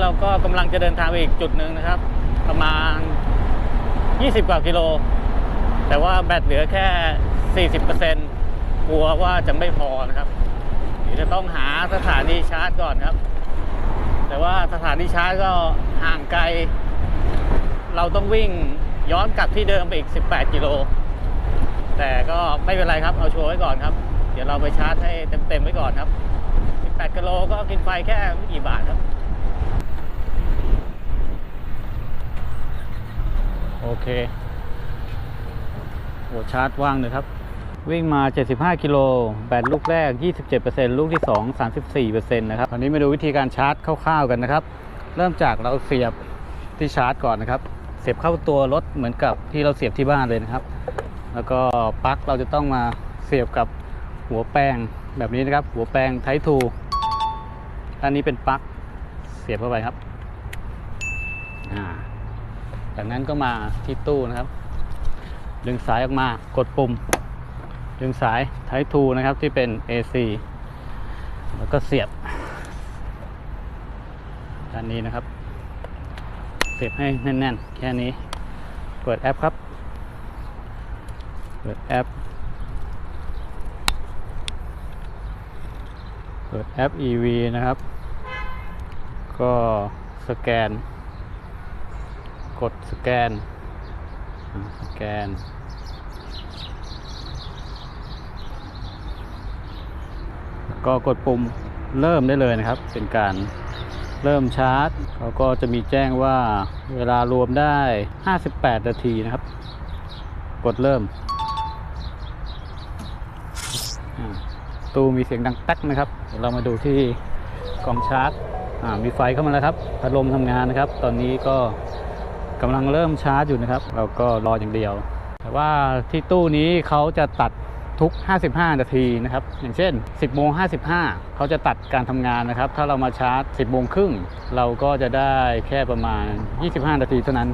เราก็กำลังจะเดินทางไปอีกจุดหนึ่งนะครับ ประมาณ 20 กว่ากิโล แต่ว่าแบตเหลือแค่ 40%กลัวว่าจะไม่พอนะครับเดี๋ยวจะต้องหาสถานีชาร์จก่อนครับ แต่ว่าสถานีชาร์จก็ห่างไกล เราต้องวิ่งย้อนกลับที่เดิมไปอีก 18 กิโล แต่ก็ไม่เป็นไรครับ เอาชัวร์ไว้ก่อนครับ เดี๋ยวเราไปชาร์จให้เต็มๆไว้ก่อนครับ 18 กิโลก็กินไฟแค่ไม่กี่บาทครับ โอ เคโหชาร์จว่างเลยครับ วิ่งมา 75 กิโลแบตลูกแรก 27%ลูกที่ 2 34%นะครับคราวนี้มาดูวิธีการชาร์จคร่าวๆกันนะครับ เริ่มจากเราเสียบที่ชาร์จก่อนนะครับ เสียบเข้าตัวรถเหมือนกับที่เราเสียบที่บ้านเลยนะครับ แล้วก็ปลั๊กเราจะต้องมาเสียบกับหัวแปลงแบบนี้นะครับ หัวแปลงไททูอันนี้เป็นปลั๊กเสียบเข้าไปครับอ่า จากนั้นก็มาที่ตู้นะครับ ดึงสายออกมากดปุ่ม ดึงสายไททูนะครับที่เป็น AC แล้วก็เสียบด้านนี้นะครับ เสียบให้แน่นๆ แค่นี้ เปิดแอปครับ เปิดแอป เปิดแอป EV นะครับ ก็สแกน กดสแกน สแกน ก็กดปุ่มเริ่มได้เลยนะครับ เป็นการเริ่มชาร์จเขาก็จะมีแจ้งว่าเวลารวมได้ 58 นาทีนะครับ กดเริ่ม ตู้มีเสียงดังแตักนะครับ เรามาดูที่กล่องชาร์จมีไฟเข้ามาแล้วครับ พัดลมทำงานนะครับ ตอนนี้ก็ กำลังเริ่มชาร์จอยู่นะครับ เราก็รออย่างเดียว แต่ว่าที่ตู้นี้เขาจะตัดทุก 55 นาทีนะครับ อย่างเช่น 10โมง55 เขาจะตัดการทำงานนะครับ ถ้าเรามาชาร์จ 10โมงครึ่ง เราก็จะได้แค่ประมาณ 25 นาทีเท่านั้น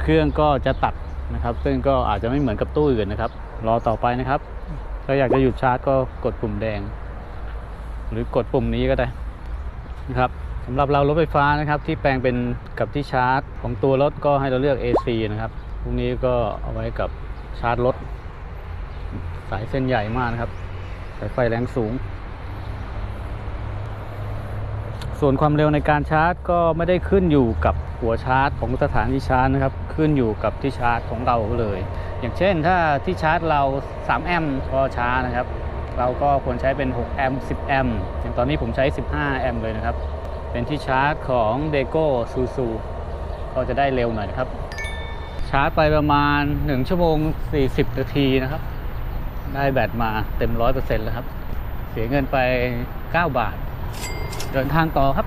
เครื่องก็จะตัดนะครับ ซึ่งก็อาจจะไม่เหมือนกับตู้อื่นนะครับ รอต่อไปนะครับ ถ้าอยากจะหยุดชาร์จก็กดปุ่มแดง หรือกดปุ่มนี้ก็ได้นะครับ สำหรับเรารถไฟฟ้านะครับที่แปลงเป็นกับที่ชาร์จ ของตัวรถก็ให้เราเลือก AC นะครับพวกนี้ก็เอาไว้กับชาร์จรถ สายเส้นใหญ่มากนะครับ สายไฟแรงสูง ส่วนความเร็วในการชาร์จก็ไม่ได้ขึ้นอยู่กับหัวชาร์จของสถานที่ชาร์จนะครับ ขึ้นอยู่กับที่ชาร์จของเราเลย อย่างเช่นถ้าที่ชาร์จเรา 3 แอมป์ก็ช้านะครับ เราก็ควรใช้เป็น 6 แอมป์ 10 แอมป์อย่างตอนนี้ผมใช้ 15 แอมป์เลยนะครับ เป็นที่ชาร์จของ d e g o s u s u ก็จะได้เร็วหน่อยนะครับ ชาร์จไปประมาณ 1 ชั่วโมง 40 นาทีนะครับ ได้แบตมาเต็ม 100%แล้วครับ เสียเงินไป 9 บาท เดินทางต่อครับ